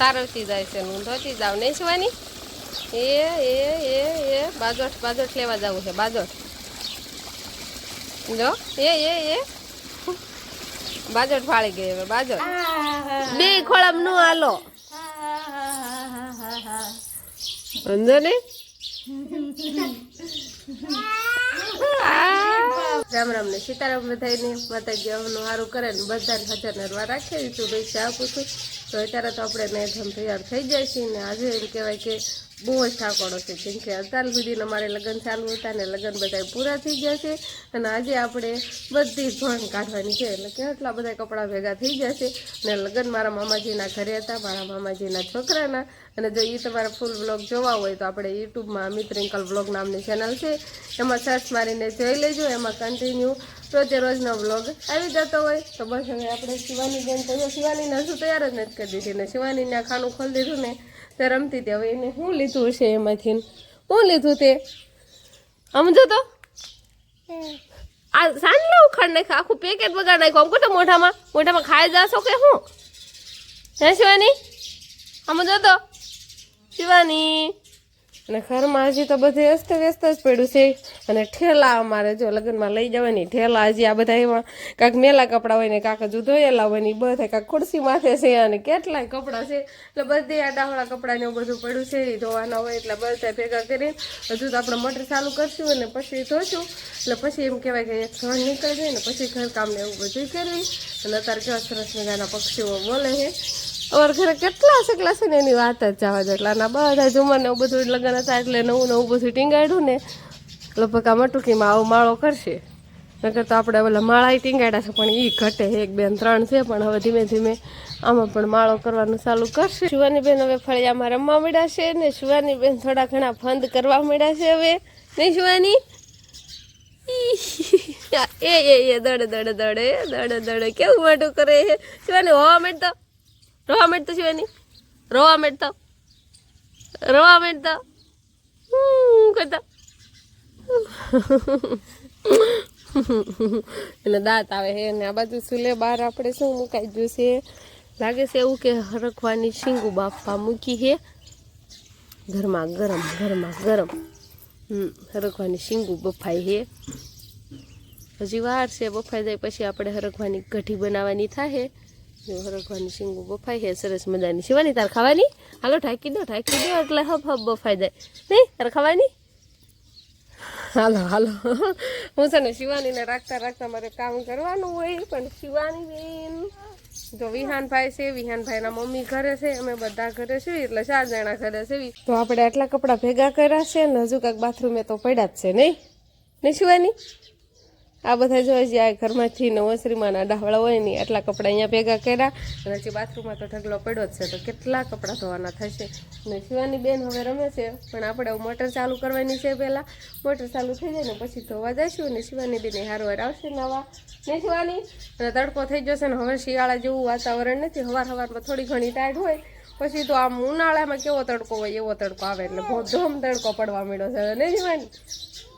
તારવતી જાય છે ધોતી જાઉં. નહીં શિવાની એ એ એ એ, બાજોઠ બાજોઠ લેવા જવું છે, બાજોઠ. જો, એ એ એ. બાજોઠ ફાળી ગઈ હવે, બાજોઠ. બે ખોળમનું હાલો. સમજો ને રામ રામ ને સીતારામ બધાને માતાજી અવનું સારું કરે ને બધાને હજાર નરવા રાખે. તું ભાઈ ચા આપું છું. તો અત્યારે તો આપણે મેધમ તૈયાર થઈ જાય છે ને આજે એમ કહેવાય કે બહુ જ ઠાકોડો છે કેમ કે અત્યાર સુધીના મારે લગ્ન ચાલુ હતા ને લગ્ન બધા પૂરા થઈ ગયા છે અને આજે આપણે બધી ભણ કાઢવાની છે. એટલે કેટલા બધા કપડાં ભેગા થઈ ગયા છે ને લગ્ન મારા મામાજીના ઘરે હતા, મારા મામાજીના છોકરાના. અને જો એ તમારા ફૂલ બ્લોગ જોવા હોય તો આપણે યુટ્યુબમાં અમિત રિંકલ બ્લોગ નામની ચેનલ છે. એમાં સર્ચ મારીને જોઈ લેજો, એમાં કન્ટિન્યુ રોજે રોજનો બ્લોગ આવી જતો હોય તો બસ હવે આપણે શિવાની બેન તો શિવાનીને હજુ તૈયાર જ નથી કરી દીધી ને શિવાનીને આ ખાનું ખોલી દીધું ને તે રમતી હતી. હવે એને શું લીધું છે એમાંથી? શું લીધું તે? સમજો તો. આ સાંજલો ઉખાડ નાખ્યો, આખું પેકેટ બગાડ નાખ્યું. આમ કોટા મોઢામાં. મોઢામાં ખાઈ જાશો કે શું? હે શિવાની? સમજો તો. શિવાની. અને ઘરમાં હજી તો બધે અસ્ત વ્યસ્ત જ પડ્યું છે. અને ઠેલા અમારે જો લગ્નમાં લઈ જવાની ઠેલા હજી આ બધા એમાં કાંક મેલા કપડાં હોય ને કાંક હજુ ધોયેલા હોય ને બધા કાંક ખુરશી માથે છે અને કેટલાય કપડાં છે. એટલે બધે આ ડાહોળા કપડાં ને એવું બધું પડ્યું છે. એ ધોવાના હોય એટલે બધા ભેગા કરીને હજુ તો આપણે મોટર ચાલુ કરશું અને પછી ધોશું. એટલે પછી એમ કહેવાય કે એક ઘર નીકળી જાય ને પછી ઘરકામને એવું બધું કરવી અને અત્યારે કેવા સરસ મજાના પક્ષીઓ બોલે છે. અમારા ઘરે કેટલા સકલા છે ને એની વાત જ જવા દે. એટલે આના બધા ઝુમર ને એવું બધું લગ્ન હતા એટલે નવું નવું બધું ટીંગાડ્યું ને લગભગ આ મટુકીમાં આવો માળો કરશે. નકર તો આપણે ઓલા માળા ટીંગાડ્યા છે, પણ એ ઘટે એક, બેન, ત્રણ છે, પણ હવે ધીમે ધીમે આમાં પણ માળો કરવાનું ચાલુ કરશે. શિવાની બેન હવે ફળિયામાં રમવા મળ્યા છે ને શિવાની બેન થોડા ઘણા ફંદ કરવા મળ્યા છે હવે. નહીં શિવાની? એ એ એ, દડે દડે દડે દડે દડે, કેવું મોટું કરે શિવાની હોવા માંડતો રોવા માંડતો શિવાની રોવા મેટતો રોવા મેટતો હું કરતા એટલે દાંત આવે છે અને આ બાજુ સુલે બહાર આપણે શું મુકાઈ ગયું છે? લાગે છે એવું કે હરખવાની શીંગું બાફવા મૂકી છે ઘરમાં ગરમ ઘરમાં ગરમ. હરખવાની શીંગું બફાઈ છે હજી વાર છે, બફાઈ જાય પછી આપણે હરખવાની કઢી બનાવવાની થાય જો હરખવાની શીંગું બફાઈ છે, સરસ મજાની. શિવાની, તાર ખાવાની? હાલો, ઢાંકી દો ઢાંકી દો, એટલે હબ હબ બફાઈ જાય. નહીં, તાર ખાવાની? હાલો હાલો. હું છે ને શિવાનીને રાખતા રાખતા મારે કામ કરવાનું હોય, પણ શિવાની બેન, જો વિહાનભાઈ છે, વિહાનભાઈના મમ્મી ઘરે છે, અમે બધા ઘરે છે, એટલે ચાર જણા ઘરે છે. તો આપણે આટલા કપડાં ભેગા કર્યા છે ને હજુ કાંઈક બાથરૂમે તો પડ્યા જ છે, નહીં? નહીં, શિવાની? આ બધા જો હજી આ ઘરમાંથી ને ઓસરીમાં ના ડાહવાળા હોય ને આટલા કપડાં અહીંયા ભેગા કર્યા. હજી બાથરૂમમાં તો ઢગલો પડ્યો જ છે, તો કેટલા કપડાં ધોવાના થશે? અને શિવાની બેન હવે રમે છે, પણ આપણે મોટર ચાલુ કરવાની છે પહેલાં. મોટર ચાલુ થઈ જાય ને પછી ધોવા જઈશું અને શિવાની બેન હારવાર આવશે નવા. ને શિવાની? અને તડકો થઈ જશે ને હવે શિયાળા જેવું વાતાવરણ નથી. હવાર હવારમાં થોડી ઘણી ટાઈટ હોય, પછી તો આમ ઉનાળામાં કેવો તડકો હોય એવો તડકો આવે. એટલે બહુ ધોમ તડકો પડવા માંડ્યો છે. નહીં શિવાની?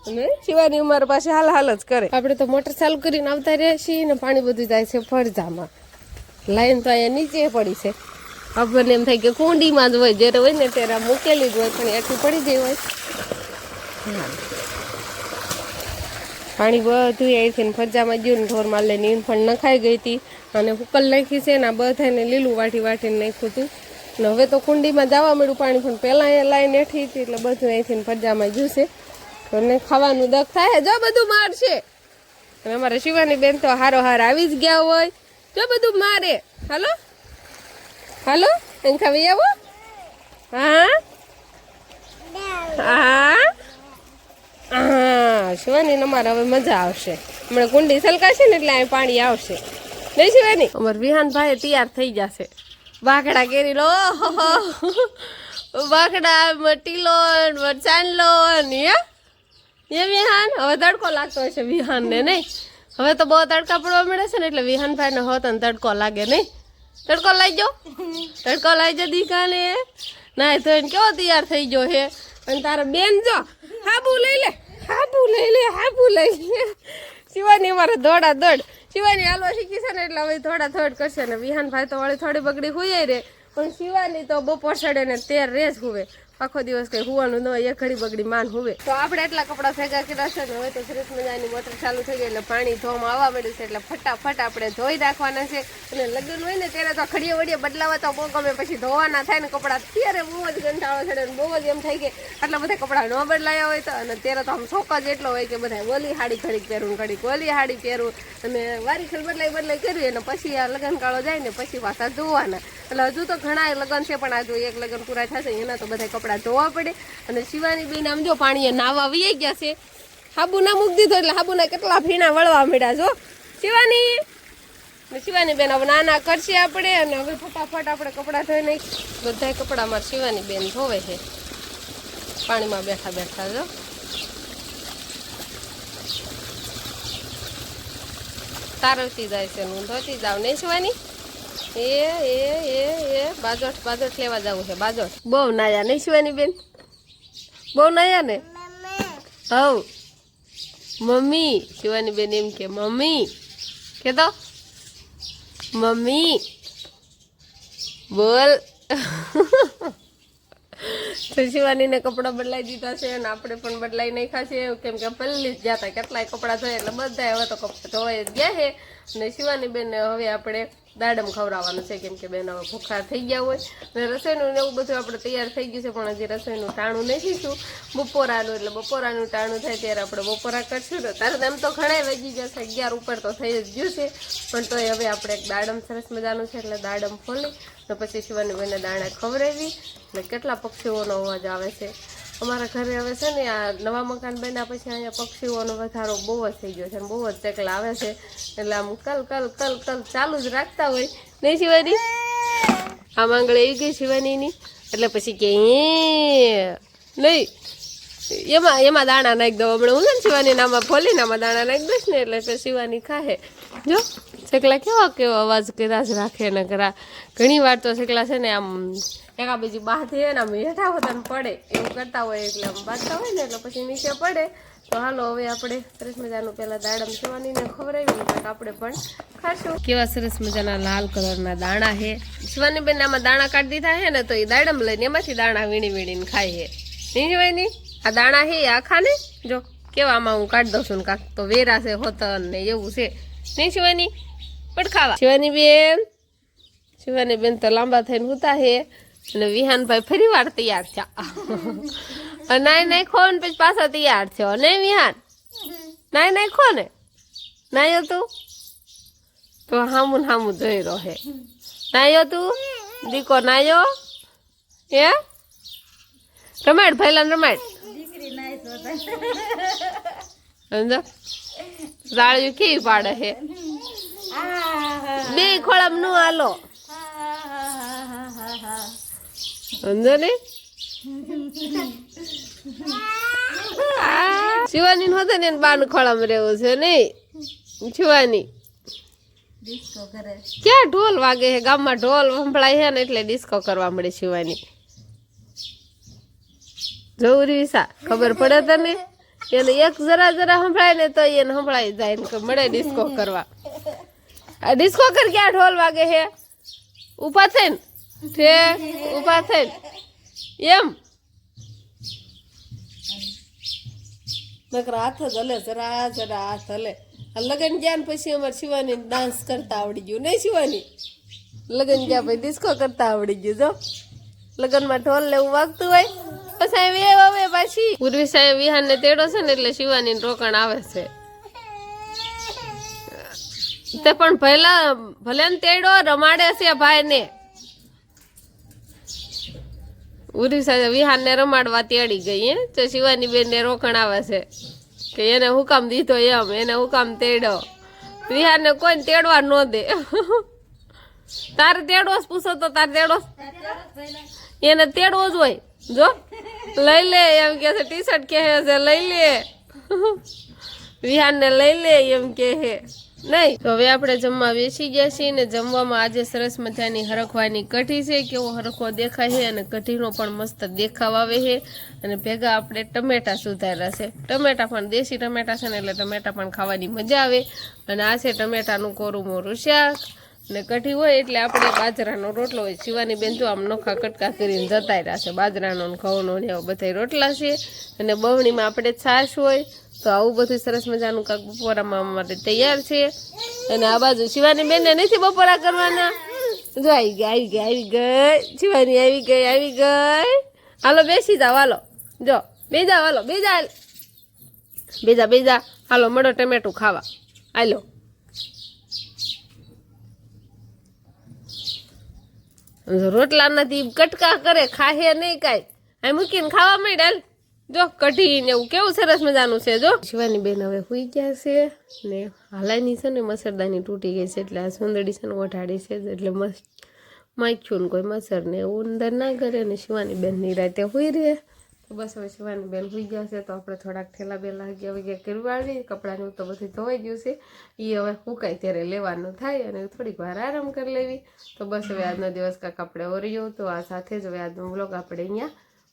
અને શિવાની ઉંમર પાસે હાલ હાલ જ કરે. આપણે તો મોટર ચાલુ કરીને આવતા રહીએ છીએ ને પાણી બધું જાય છે ફરજામાં. લાઈન તો અહીંયા નીચે પડી છે. આપણને એમ થાય કે કુંડીમાં જ હોય, જ્યારે હોય ને ત્યારે મૂકેલી જ હોય, પણ એટલી પડી ગઈ હોય. પાણી બધું અહીંથી ને ફરજામાં ગયું ને ઢોરમાં લઈને ઈન પણ નખાઈ ગઈ હતી. અને ઉકલ નાખી છે ને આ બધાને લીલું વાટી વાટીને નાખ્યું હતું. ને હવે તો કુંડીમાં જવા મળ્યું પાણી, પણ પહેલાં અહીંયા લાઈન હેઠી હતી એટલે બધું અહીંથી ફરજામાં ગયું છે. અને ખાવાનું દખ થાય. જો બધું મારશે. અને અમારે શિવાની બેન તો હારો હાર આવી જ ગયા હોય. જો બધું મારે. હાલો? હાલો? એમ ખાવી આવો? હા? હા? હા, શિવાની અમારે હવે મજા આવશે. હમણાં કુંડી સલકાશે ને એટલે અહીં પાણી આવશે. નહીં શિવાની? અમાર વિહાનભાઈ તૈયાર થઈ જશે. વાકડા કેરી લો. બાકડા મટીલો મરચાંલો ને એ વિહાન? હવે તડકો લાગતો છે વિહાન ને નહીં? હવે તો બહુ તડકા પડવા મળે છે ને, એટલે વિહાન ભાઈ ને હોત તડકો લાગે, નહીં? તડકો લાઈ ગયો તડકો લાઈ જો દીકાને. ના તો એને કેવો તૈયાર થઈ ગયો હે? અને તારા બેન જો, હાબુ લઈ લે, હાબુ લઈ લે, હાબુ લઈ લે. શિવાની અમારે દોડા દોડ શિવાની હાલવા શીખી છે ને, એટલે હવે થોડા થોડ કરશે. ને વિહાન ભાઈ તો વળી થોડી બગડી હોય રે. પણ શિવાની તો બપોર સડે ને તેર રેજ હુવે. આખો દિવસ કઈ હોવાનું ન હોય, એ ઘડી બગડી માન હોવે. તો આપણે એટલા કપડાં ભેગા કર્યા છે ને હવે તો સરસ મજાની મોટર ચાલુ થઈ ગઈ એટલે પાણી ધોવામાં આવવા મળ્યું છે એટલે ફટાફટ આપણે ધોઈ નાખવાના છે. અને લગ્ન હોય ને, ત્યારે તો ખડીએ વડીએ બદલાવા તો બહુ ગમે, પછી ધોવાના થાય ને કપડાં, ત્યારે બહુ જ કંટાળો ચડે ને બહુ જ એમ થઈ ગઈ આટલા બધા કપડાં ન બદલાયા હોય તો, અને ત્યારે તો આમ શોખ જ એટલો હોય કે બધા ઓલી હાડી ઘડીક પહેરું, ઘડીક ઓલી હાડી પહેરું. અને વારી ખેલ બદલાઈ બદલાઈ કરવી અને પછી આ લગ્ન કાળો જાય ને, પછી પાછા ધોવાના. એટલે હજુ તો ઘણા લગ્ન છે, પણ આ જો એક લગ્ન પૂરા થશે, એના તો બધા કપડાં ધોવા પડે અને શિવાની બેન આમ જો પાણીએ નાવા વી ગયા છે. હાબુ ના મૂકી દીધો એટલે હાબુના કેટલા ફીણા વળવા મળ્યા જો. શિવાની? શિવાની બેન હવે નાના કરશે આપણે અને હવે ફટાફટ આપણે કપડાં ધોઈ નાખી બધા કપડામાં શિવાની બેન ધોવે છે. પાણીમાં બેઠા બેઠા જો. તારવતી જાય છે હું ધોતી જાઉં નહીં શિવાની? એ એ એ એ બાજોટ બાજોઠ લેવા જવું છે બાજોટ બહુ નાયા નહીં શિવાની બેન? બહુ નાયા ને? હવ. મમ્મી, શિવાની બેન એમ કે, મમ્મી. કે મમ્મી. બોલ. તો શિવાનીને કપડાં બદલાઈ દીધા છે અને આપણે પણ બદલાઈ નાખ્યા છે. કેમ કે પલ્લી જ ગયા કેટલાય કપડાં ધોયા એટલે બધા હવે તો કપડાં ધોવાઈ ગયા છે. અને શિવાની બેન હવે આપણે દાડમ ખવડાવવાનું છે કેમ કે બેન હવે ભૂખા થઈ ગયા હોય. અને રસોઈનું એવું બધું આપણે તૈયાર થઈ ગયું છે, પણ હજી રસોઈનું ટાણું નાખીશું બપોરાનું એટલે બપોરાનું ટાણું થાય ત્યારે આપણે બપોરા કરશું ને તારે તો એમ તો ઘણા વાગી જશે અગિયાર ઉપર તો થઈ જ ગયું છે. પણ તોય હવે આપણે એક દાડમ સરસ મજાનું છે એટલે દાડમ ફોલી ને પછી શિવાની બેને દાણા ખવડાવી ને કેટલા પક્ષીઓનો અવાજ આવે છે. અમારા ઘરે હવે છે ને આ નવા મકાન બન્યા પછી અહીંયા પક્ષીઓનો વધારો બહુ જ થઈ ગયો છે બહુ જ ચકલા આવે છે. એટલે આમ કલ કલ કલ કલ ચાલુ જ રાખતા હોય. નહીં શિવાની? આ માંગળ એવી ગઈ શિવાનીની. એટલે પછી કે નહીં. એમાં એમાં દાણા નાખી દો. હમણાં હું છે ને શિવાની નામાં ફોલી નામાં દાણા નાખી દઈશ ને એટલે પછી શિવાની ખાહે. જો શેકલા કેવા, કેવો અવાજ કર્યા જ રાખે ને કરા. ઘણી વાર તો સેકલા છે ને આમ એકા બીજી બાંધી એના આમ હેઠા પડે. એવું કરતા હોય એટલે બાંધતા હોય ને એટલે પછી નીચે પડે. તો હાલો હવે આપણે સરસ મજાનું પેલા દાડમ શિવાનીને ખવડાવી પછી આપણે પણ ખાશું. કેવા સરસ મજાના લાલ કલરના દાણા છે. શિવાની બેન આમાં દાણા કાઢી દીધા છે ને તો એ દાડમ લઈને એમાંથી દાણા વીણી વીણીને ખાય છે. નહીં આ દાણા એ આખા ને? જો, કેવા આમાં હું કાઢી દઉં છું ને કાંક તો વેરા છે, હોતન ને એવું છે. નહીં શિવાની? પણ ખાવા. શિવાની બેન શિવાની બેન તો લાંબા થઈને હોતા છે. અને વિહાનભાઈ ફરી વાર તૈયાર થયા. નાય નાય ખો ને પછી પાછો તૈયાર થયો. ને વિહાન? નાય નાય ખો ને. નાયો તું તો હામું હામું જોઈ રહે હે. નાયો તું દીકો નાયો? હે? રમાડ ભાઈલા રમાડ. રાળિયું કેવી પાડે છે બે ખોળામનું હાલો. સમજો ને શિવાની હતું ને બાનું ખોળામ રહેવું છે નહીં? શિવાની? ક્યાં ઢોલ વાગે છે? ગામમાં ઢોલ સંભળાય છે ને એટલે ડિસ્કો કરવા મળે શિવાની. જવું વિસા ખબર પડે તને? એને એક જરા જરા સંભળાય ને તો એને સંભળાઈ જાય ને મળે ડિસ્કો કરવા. આ ડિસ્કો કર ક્યાં ઢોલ વાગે છે? ઊભા થઈને. ઊભા થઈ. એમ. નકર હાથ જ હલે, જરા જરા હાથ હલે. લગ્ન ગયા ને પછી અમારે શિવાની ડાન્સ કરતા આવડી ગયું. નહીં શિવાની? લગ્ન ગયા પછી ડિસ્કો કરતા આવડી ગયું, જો. લગ્નમાં ઢોલ લેવું વાગતું હોય. પછી હવે હવે પાછી. પૂર્વી સાહેબ વિહાન ને તેડો છે ને એટલે શિવાની રોકાણ આવે છે. તે પણ ભલે ભલે ને તેડો, રમાડે છે ભાઈ ને ઉરી સાથે વિહાન ને રમાડવા તેડી ગઈ, હે? તો શિવાની બેન ને રોકણ આવે છે. કે એને હુકામ દીધો એમ, એને હુકામ તેડો વિહાન ને કોઈ તેડવા ન દે. તારે તેડો પૂછો તો તારે તેડો એને તેડવો જ હોય. જો, લઈ લે, એમ કે છે ટી શર્ટ કહે છે, લઈ લે. વિહાન ને લઈ લે, એમ કે છે નહીં. તો હવે આપણે જમવા બેસી ગયા છીએ ને જમવામાં આજે સરસ મજાની હરખવાની કઢી છે. કેવો હરખો દેખાય છે અને કઢીનો પણ મસ્ત દેખાવ આવે છે. અને ભેગા આપણે ટમેટા સુધાર્યા છે. ટમેટા પણ દેશી ટમેટા છે ને એટલે ટમેટા પણ ખાવાની મજા આવે. અને આ છે ટમેટાનું કોરું મોરું શાક. ને કઢી હોય એટલે આપણે બાજરાનો રોટલો હોય. શિવાની બેન તો આમ નોખા કટકા કરીને જતા રહ્યા છે. બાજરાનો ઘઉંનો ને એવા બધા રોટલા છે. અને બવણીમાં આપણે છાશ હોય. તો આવું બધું સરસ મજાનું કાંક બપોરામાં માટે તૈયાર છે. અને આ બાજુ શિવાની બેનને નથી બપોરા કરવાના. જો આવી ગઈ આવી ગઈ આવી ગઈ. શિવાની આવી ગઈ આવી ગઈ. હાલો, બેસી જાઓ, હાલો. જો, બેજા, હાલો, બેજા. બેજા બેજા. હાલો, મળો ટમેટું ખાવા. હાલો. રોટલા નથી કટકા કરે, ખાહે નહીં કાંઈ. આ મૂકીને ખાવા માંડ્યા જો, કઢી ને એવું કેવું સરસ મજાનું છે, જો. શિવાની બેન હવે સુઈ ગયા છે ને હાલાની છે ને મસરદાની તૂટી ગઈ છે એટલે આ સુંદરી છે ને ઓઢાડી છે એટલે મસ્ત માખ્યું ને કોઈ મસર ને એવું અંદર ના કરે ને શિવાની બેનની રાતે સુઈ રહે. તો બસ હવે શિવાની બેન સુઈ ગયા છે, તો આપણે થોડાક થેલા બેલા ગયા વગેરે કરવાડી કપડાનું તો બધું ધોવાઈ ગયું છે. એ હવે હુકાય ત્યારે લેવાનું થાય અને થોડીક વાર આરામ કરી લેવી. તો બસ હવે આજનો દિવસ કાંક આપણે ઓર્યો તો આ સાથે જ હવે આજનો બ્લોગ આપણે અહીંયા